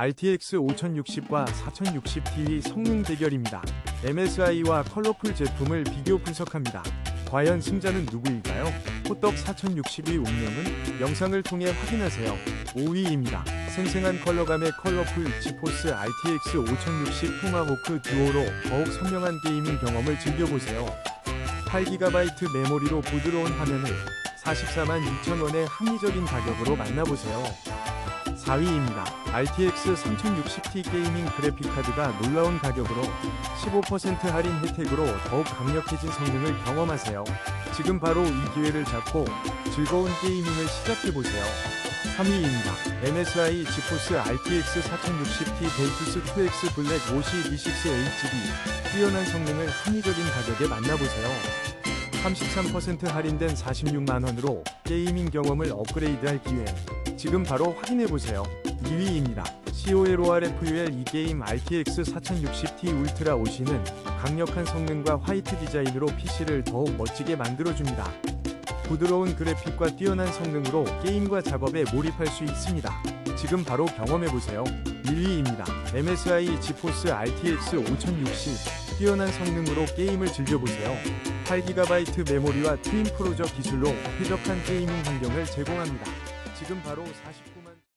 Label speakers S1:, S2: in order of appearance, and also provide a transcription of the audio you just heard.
S1: RTX 5060과 4060ti 성능 대결입니다. MSI와 컬러풀 제품을 비교 분석합니다. 과연 승자는 누구일까요? 호떡 4060의 운명은 영상을 통해 확인하세요. 5위입니다. 생생한 컬러감의 컬러풀 지포스 RTX 5060 토마호크 듀오로 더욱 선명한 게이밍 경험을 즐겨보세요. 8GB 메모리로 부드러운 화면을 44만 2천원의 합리적인 가격으로 만나보세요. 4위입니다. RTX 3060ti 게이밍 그래픽카드가 놀라운 가격으로 15% 할인 혜택으로 더욱 강력해진 성능을 경험하세요. 지금 바로 이 기회를 잡고 즐거운 게이밍을 시작해보세요. 3위입니다. MSI 지포스 RTX 4060ti 델투스 2X 블랙 5026HB 뛰어난 성능을 합리적인 가격에 만나보세요. 33% 할인된 46만원으로 게이밍 경험을 업그레이드할 기회. 지금 바로 확인해보세요. 2위입니다. COLORFUL 이 게임 RTX 4060ti 울트라 오시는 강력한 성능과 화이트 디자인으로 PC를 더욱 멋지게 만들어줍니다. 부드러운 그래픽과 뛰어난 성능으로 게임과 작업에 몰입할 수 있습니다. 지금 바로 경험해보세요. 1위입니다. MSI 지포스 RTX 5060 뛰어난 성능으로 게임을 즐겨보세요. 8GB 메모리와 트윈 프로저 기술로 쾌적한 게이밍 환경을 제공합니다. 지금 바로 49